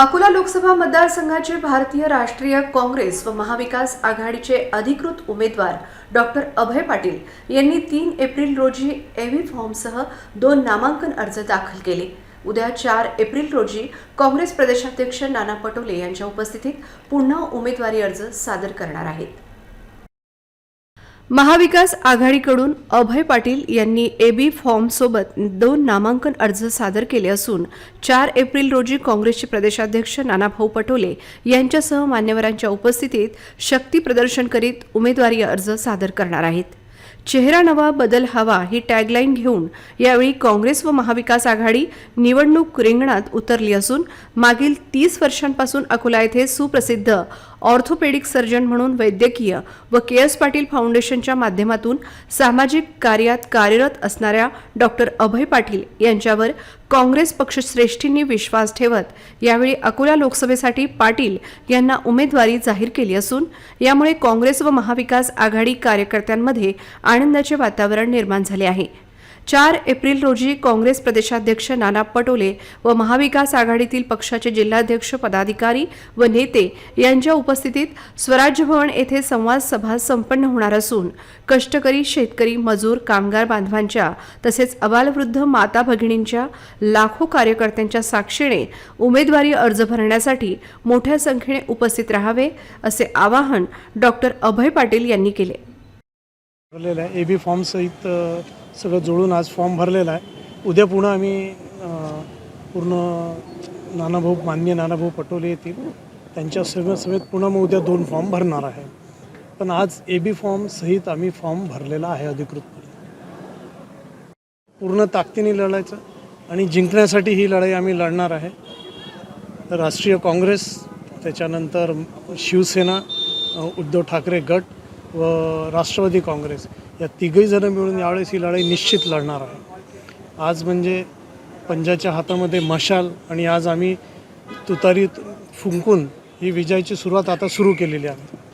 अकोला लोकसभा मतदारसंघाचे भारतीय राष्ट्रीय काँग्रेस व महाविकास आघाडीचे अधिकृत उमेदवार डॉक्टर अभय पाटील यांनी तीन एप्रिल रोजी एव्ही फॉर्मसह दोन नामांकन अर्ज दाखल केले. उद्या चार एप्रिल रोजी काँग्रेस प्रदेशाध्यक्ष नाना पटोले यांच्या उपस्थितीत पुन्हा उमेदवारी अर्ज सादर करणार आहेत. महाविकास आघाडीकडून अभय पाटील यांनी एबी फॉर्मसोबत दोन नामांकन अर्ज सादर केले असून चार एप्रिल रोजी काँग्रेसचे प्रदेशाध्यक्ष नानाभाऊ पटोले यांच्यासह मान्यवरांच्या उपस्थितीत शक्ती प्रदर्शन करीत उमेदवारी अर्ज सादर करणार आहेत. चेहरा नवा बदल हवा ही टॅगलाईन घेऊन यावेळी काँग्रेस व महाविकास आघाडी निवडणूक रिंगणात उतरली असून मागील तीस वर्षांपासून अकोला येथे सुप्रसिद्ध ऑर्थोपेडिक सर्जन म्हणून वैद्यकीय व के एस पाटील फाउंडेशनच्या माध्यमातून सामाजिक कार्यात कार्यरत असणाऱ्या डॉक्टर अभय पाटील यांच्यावर काँग्रेस पक्षश्रेष्ठींनी विश्वास ठेवत यावेळी अकोला लोकसभेसाठी पाटील यांना उमेदवारी जाहीर केली असून यामुळे काँग्रेस व महाविकास आघाडी कार्यकर्त्यांमध्ये आनंदाचे वातावरण निर्माण झाले आहे. चार एप्रिल रोजी काँग्रेस प्रदेशाध्यक्ष नाना पटोले व महाविकास आघाडीतील पक्षाचे जिल्हाध्यक्ष पदाधिकारी व नेते यांच्या उपस्थितीत स्वराज्य भवन येथे संवाद सभा संपन्न होणार असून कष्टकरी शेतकरी मजूर कामगार बांधवांच्या तसेच अबालवृद्ध माता भगिनींच्या लाखो कार्यकर्त्यांच्या साक्षीने उमेदवारी अर्ज भरण्यासाठी मोठ्या संख्येने उपस्थित राहावे असे आवाहन डॉक्टर अभय पाटील यांनी केले. एबी फॉर्म सहित सगळं जुळून आज फॉर्म भरलेला आहे. उद्या पुन्हा आम्ही पूर्ण नानाभाऊ मान्य नानाभाऊ पटोले येतील. त्यांच्या सगळं समेत पुन्हा मग उद्या दोन फॉर्म भरणार आहे. पण आज ए बी फॉर्म सहित आम्ही फॉर्म भरलेला आहे अधिकृतपणे. पूर्ण ताकदीने लढायचं आणि जिंकण्यासाठी ही लढाई आम्ही लढणार आहे. राष्ट्रीय काँग्रेस त्याच्यानंतर शिवसेना उद्धव ठाकरे गट व राष्ट्रवादी काँग्रेस या तिघही जणं मिळून यावेळेस ही लढाई निश्चित लढणार आहे. आज म्हणजे पंजाच्या हातामध्ये मशाल आणि आज आम्ही तुतारीत फुंकून ही विजयाची सुरुवात आता सुरू केलेली आहे.